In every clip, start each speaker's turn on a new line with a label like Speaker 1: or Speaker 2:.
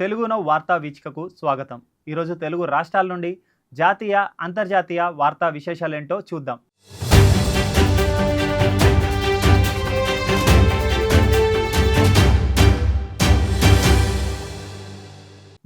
Speaker 1: తెలుగునో వార్తా వీచికకు స్వాగతం. ఈరోజు తెలుగు రాష్ట్రాల నుండి జాతీయ అంతర్జాతీయ వార్తా విశేషాలేంటో చూద్దాం.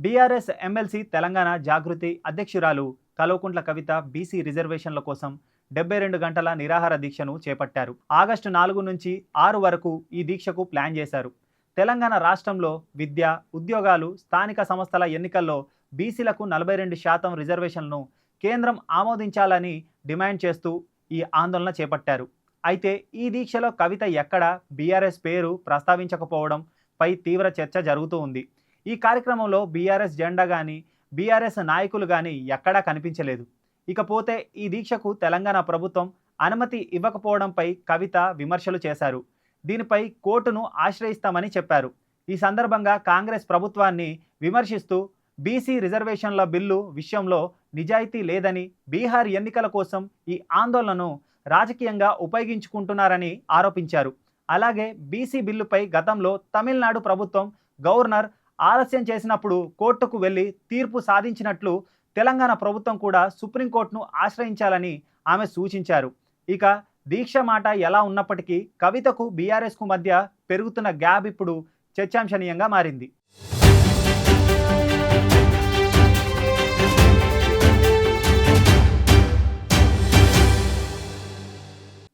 Speaker 1: బీఆర్ఎస్ ఎమ్మెల్సీ తెలంగాణ జాగృతి అధ్యక్షురాలు కల్వకుంట్ల కవిత బీసీ రిజర్వేషన్ల కోసం డెబ్బై రెండు గంటల నిరాహార దీక్షను చేపట్టారు. ఆగస్టు నాలుగు నుంచి ఆరు వరకు ఈ దీక్షకు ప్లాన్ చేశారు. తెలంగాణ రాష్ట్రంలో విద్య ఉద్యోగాలు స్థానిక సంస్థల ఎన్నికల్లో బీసీలకు నలభై రెండు శాతం రిజర్వేషన్లను కేంద్రం ఆమోదించాలని డిమాండ్ చేస్తూ ఈ ఆందోళన చేపట్టారు. అయితే ఈ దీక్షలో కవిత ఎక్కడ బీఆర్ఎస్ పేరు ప్రస్తావించకపోవడంపై తీవ్ర చర్చ జరుగుతూ ఉంది. ఈ కార్యక్రమంలో బీఆర్ఎస్ జెండా కానీ బీఆర్ఎస్ నాయకులు కానీ ఎక్కడా కనిపించలేదు. ఇకపోతే ఈ దీక్షకు తెలంగాణ ప్రభుత్వం అనుమతి ఇవ్వకపోవడంపై కవిత విమర్శలు చేశారు. దీనిపై కోర్టును ఆశ్రయిస్తామని చెప్పారు. ఈ సందర్భంగా కాంగ్రెస్ ప్రభుత్వాన్ని విమర్శిస్తూ బీసీ రిజర్వేషన్ల బిల్లు విషయంలో నిజాయితీ లేదని బీహార్ ఎన్నికల కోసం ఈ ఆందోళనను రాజకీయంగా ఉపయోగించుకుంటున్నారని ఆరోపించారు. అలాగే బీసీ బిల్లుపై గతంలో తమిళనాడు ప్రభుత్వం గవర్నర్ ఆలస్యం చేసినప్పుడు కోర్టుకు వెళ్ళి తీర్పు సాధించినట్లు తెలంగాణ ప్రభుత్వం కూడా సుప్రీంకోర్టును ఆశ్రయించాలని ఆమె సూచించారు. ఇక దీక్ష మాట ఎలా ఉన్నప్పటికీ కవితకు బీఆర్ఎస్కు మధ్య పెరుగుతున్న గ్యాప్ ఇప్పుడు చర్చాంశనీయంగా మారింది.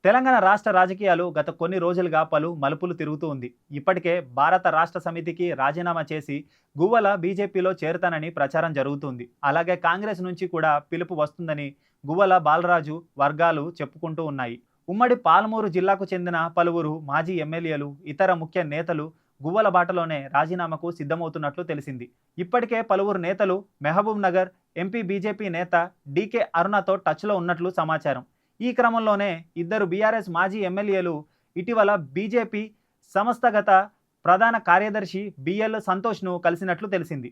Speaker 1: తెలంగాణ రాష్ట్ర రాజకీయాలు గత కొన్ని రోజులుగా పలు మలుపులు తిరుగుతూ ఉంది. ఇప్పటికే భారత రాష్ట్ర సమితికి రాజీనామా చేసి గువ్వల బీజేపీలో చేరుతానని ప్రచారం జరుగుతుంది. అలాగే కాంగ్రెస్ నుంచి కూడా పిలుపు వస్తుందని గువ్వల బాలరాజు వర్గాలు చెప్పుకుంటూ ఉన్నాయి. ఉమ్మడి పాలమూరు జిల్లాకు చెందిన పలువురు మాజీ ఎమ్మెల్యేలు ఇతర ముఖ్య నేతలు గువ్వల బాటలోనే రాజీనామాకు సిద్ధమవుతున్నట్లు తెలిసింది. ఇప్పటికే పలువురు నేతలు మెహబూబ్ నగర్ ఎంపీ బీజేపీ నేత డీకే అరుణతో టచ్లో ఉన్నట్లు సమాచారం. ఈ క్రమంలోనే ఇద్దరు బీఆర్ఎస్ మాజీ ఎమ్మెల్యేలు ఇటీవల బీజేపీ సంస్థగత ప్రధాన కార్యదర్శి బిఎల్ సంతోష్ను కలిసినట్లు తెలిసింది.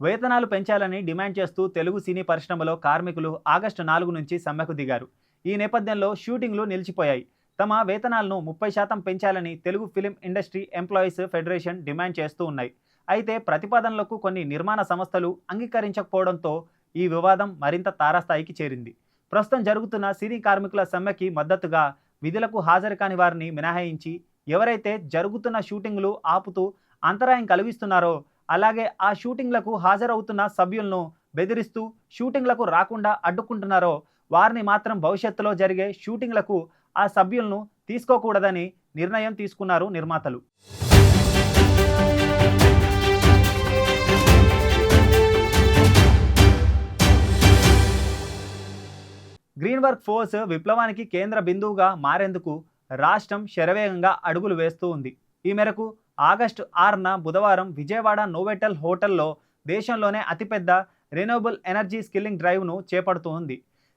Speaker 1: వేతనాలు పెంచాలని డిమాండ్ చేస్తూ తెలుగు సినీ పరిశ్రమలో కార్మికులు ఆగస్టు నాలుగు నుంచి సమ్మెకు దిగారు. ఈ నేపథ్యంలో షూటింగ్లు నిలిచిపోయాయి. తమ వేతనాలను ముప్పై శాతం పెంచాలని Telugu film industry employees federation demand చేస్తూ ఉన్నాయి. అయితే ప్రతిపాదనలకు కొన్ని నిర్మాణ సంస్థలు అంగీకరించకపోవడంతో ఈ వివాదం మరింత తారాస్థాయికి చేరింది. ప్రస్తుతం జరుగుతున్న సినీ కార్మికుల సమ్మెకి మద్దతుగా విధులకు హాజరు కాని వారిని మినహాయించి ఎవరైతే జరుగుతున్న షూటింగ్లు ఆపుతూ అంతరాయం కలిగిస్తున్నారో అలాగే ఆ షూటింగ్లకు హాజరవుతున్న సభ్యులను బెదిరిస్తూ షూటింగ్లకు రాకుండా అడ్డుకుంటున్నారో వారిని మాత్రం భవిష్యత్తులో జరిగే షూటింగ్లకు ఆ సభ్యులను తీసుకోకూడదని నిర్ణయం తీసుకున్నారు నిర్మాతలు. గ్రీన్ వర్క్ ఫోర్స్ విప్లవానికి కేంద్ర బిందువుగా మారేందుకు రాష్ట్రం శరవేగంగా అడుగులు వేస్తూ ఉంది. ఈ మేరకు ఆగస్టు ఆరున బుధవారం విజయవాడ నోవెటల్ హోటల్లో దేశంలోనే అతిపెద్ద రెన్యూవబుల్ ఎనర్జీ స్కిల్లింగ్ డ్రైవ్ను చేపడుతోంది.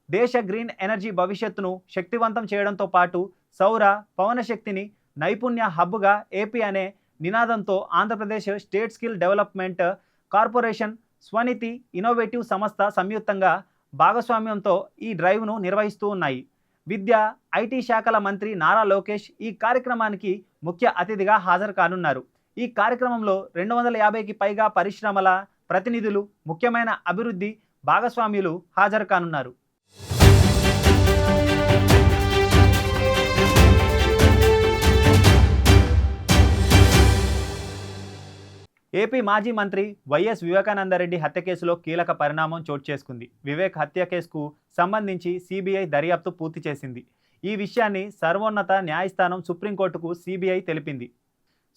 Speaker 1: దేశ గ్రీన్ ఎనర్జీ భవిష్యత్తును శక్తివంతం చేయడంతో పాటు సౌర పవన శక్తిని నైపుణ్య హబ్గా ఏపీ అనే నినాదంతో Andhra Pradesh state skill development corporation Swaniti innovative సంస్థ సంయుక్తంగా భాగస్వామ్యంతో ఈ డ్రైవ్ను నిర్వహిస్తూ ఉన్నాయి. విద్య ఐటీ శాఖల మంత్రి నారా లోకేష్ ఈ కార్యక్రమానికి ముఖ్య అతిథిగా హాజరు కానున్నారు. ఈ కార్యక్రమంలో రెండు వందల యాభైకి పైగా పరిశ్రమల ప్రతినిధులు ముఖ్యమైన అభివృద్ధి భాగస్వామ్యులు హాజరు కానున్నారు. ఏపీ మాజీ మంత్రి వైఎస్ వివేకానందరెడ్డి హత్య కేసులో కీలక పరిణామం చోటు చేసుకుంది. వివేక్ హత్య కేసుకు సంబంధించి సిబిఐ దర్యాప్తు పూర్తి చేసింది. ఈ విషయాన్ని సర్వోన్నత న్యాయస్థానం సుప్రీంకోర్టుకు సిబిఐ తెలిపింది.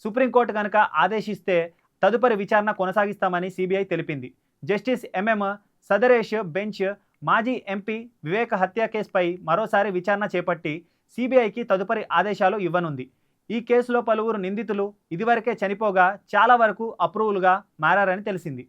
Speaker 1: సుప్రీంకోర్టు కనుక ఆదేశిస్తే తదుపరి విచారణ కొనసాగిస్తామని సిబిఐ తెలిపింది. జస్టిస్ ఎంఎం సదరేష్ బెంచ్ మాజీ ఎంపీ వివేక హత్య కేసుపై మరోసారి విచారణ చేపట్టి సిబిఐకి తదుపరి ఆదేశాలు ఇవ్వనుంది. ఈ కేసులో పలువురు నిందితులు ఇదివరకే చనిపోగా చాలా వరకు అప్రూవల్గా మారారని తెలిసింది.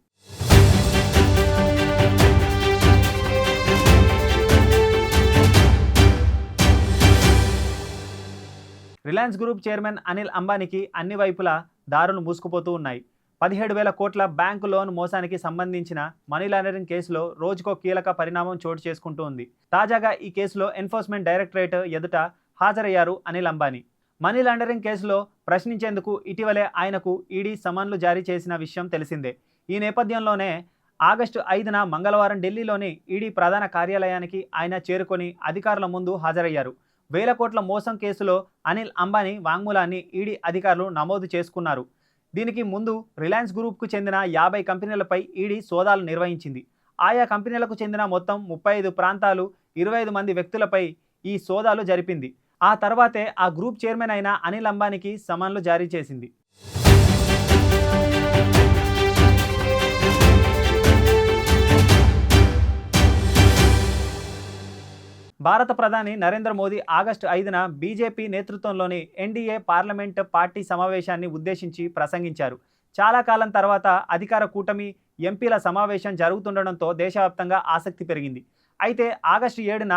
Speaker 1: రిలయన్స్ గ్రూప్ చైర్మన్ అనిల్ అంబానీకి అన్ని వైపులా దారులు మూసుకుపోతూ ఉన్నాయి. పదిహేడు వేల కోట్ల బ్యాంకు లోన్ మోసానికి సంబంధించిన మనీ లాండరింగ్ కేసులో రోజుకో కీలక పరిణామం చోటు చేసుకుంటూ ఉంది. తాజాగా ఈ కేసులో ఎన్ఫోర్స్మెంట్ డైరెక్టరేట్ ఎదుట హాజరయ్యారు అనిల్ అంబానీ. మనీ లాండరింగ్ కేసులో ప్రశ్నించేందుకు ఇటీవలే ఆయనకు ఈడీ సమన్లు జారీ చేసిన విషయం తెలిసిందే. ఈ నేపథ్యంలోనే ఆగస్టు ఐదున మంగళవారం ఢిల్లీలోని ఈడీ ప్రధాన కార్యాలయానికి ఆయన చేరుకొని అధికారుల ముందు హాజరయ్యారు. వేల కోట్ల మోసం కేసులో అనిల్ అంబానీ వాంగ్మూలాన్ని ఈడీ అధికారులు నమోదు చేసుకున్నారు. దీనికి ముందు రిలయన్స్ గ్రూప్కు చెందిన యాభై కంపెనీలపై ఈడీ సోదాలు నిర్వహించింది. ఆయా కంపెనీలకు చెందిన మొత్తం ముప్పై ఐదు ప్రాంతాలు ఇరవై ఐదు మంది వ్యక్తులపై ఈ సోదాలు జరిపింది. ఆ తర్వాతే ఆ గ్రూప్ చైర్మన్ అయిన అనిల్ అంబానీకి సమన్లు జారీ చేసింది. భారత ప్రధాని నరేంద్ర మోదీ ఆగస్టు ఐదున బీజేపీ నేతృత్వంలోని ఎన్డీఏ పార్లమెంట్ పార్టీ సమావేశాన్ని ఉద్దేశించి ప్రసంగించారు. చాలా కాలం తర్వాత అధికార కూటమి ఎంపీల సమావేశం జరుగుతుండడంతో దేశవ్యాప్తంగా ఆసక్తి పెరిగింది. అయితే ఆగస్టు ఏడున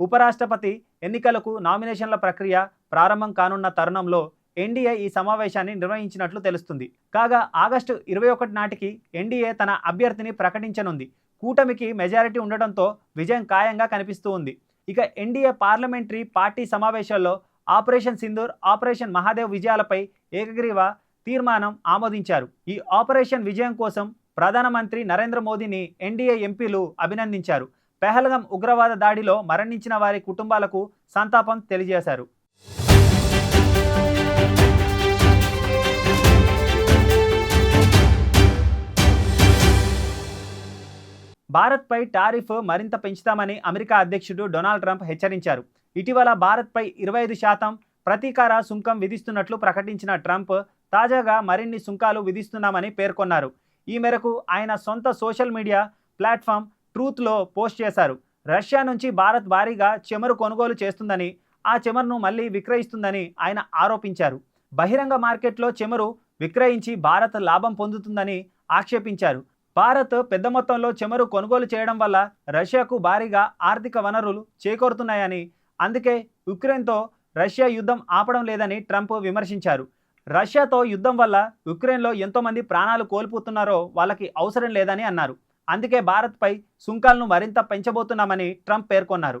Speaker 1: ఉపరాష్ట్రపతి ఎన్నికలకు నామినేషన్ల ప్రక్రియ ప్రారంభం కానున్న తరుణంలో ఎన్డీఏ ఈ సమావేశాన్ని నిర్వహించినట్లు తెలుస్తుంది. కాగా ఆగస్టు ఇరవై ఒకటి నాటికి ఎన్డీఏ తన అభ్యర్థిని ప్రకటించనుంది. కూటమికి మెజారిటీ ఉండడంతో విజయం ఖాయంగా కనిపిస్తూ ఉంది. ఇక ఎన్డీఏ పార్లమెంటరీ పార్టీ సమావేశాల్లో ఆపరేషన్ సింధూర్ ఆపరేషన్ మహాదేవ్ విజయాలపై ఏకగ్రీవ తీర్మానం ఆమోదించారు. ఈ ఆపరేషన్ విజయం కోసం ప్రధానమంత్రి నరేంద్ర మోదీని ఎన్డీఏ ఎంపీలు అభినందించారు. పెహల్గం ఉగ్రవాద దాడిలో మరణించిన వారి కుటుంబాలకు సంతాపం తెలియజేశారు. భారత్పై టారిఫ్ మరింత పెంచుతామని అమెరికా అధ్యక్షుడు డొనాల్డ్ ట్రంప్ హెచ్చరించారు. ఇటీవల భారత్పై ఇరవై ఐదు శాతం ప్రతీకార సుంకం విధిస్తున్నట్లు ప్రకటించిన ట్రంప్ తాజాగా మరిన్ని సుంకాలు విధిస్తున్నామని పేర్కొన్నారు. ఈ మేరకు ఆయన సొంత సోషల్ మీడియా ప్లాట్ఫామ్ ట్రూత్లో పోస్ట్ చేశారు. రష్యా నుంచి భారత్ భారీగా చెమరు కొనుగోలు చేస్తుందని ఆ చెమరును మళ్ళీ విక్రయిస్తుందని ఆయన ఆరోపించారు. బహిరంగ మార్కెట్లో చెమరు విక్రయించి భారత్ లాభం పొందుతుందని ఆక్షేపించారు. భారత్ పెద్ద మొత్తంలో చెమరు కొనుగోలు చేయడం వల్ల రష్యాకు భారీగా ఆర్థిక వనరులు చేకూరుతున్నాయని అందుకే ఉక్రెయిన్తో రష్యా యుద్ధం ఆపడం లేదని ట్రంప్ విమర్శించారు. రష్యాతో యుద్ధం వల్ల ఉక్రెయిన్లో ఎంతోమంది ప్రాణాలు కోల్పోతున్నారో వాళ్ళకి అవసరం లేదని అన్నారు. అందుకే భారత్పై సుంకాలను మరింత పెంచబోతున్నామని ట్రంప్ పేర్కొన్నారు.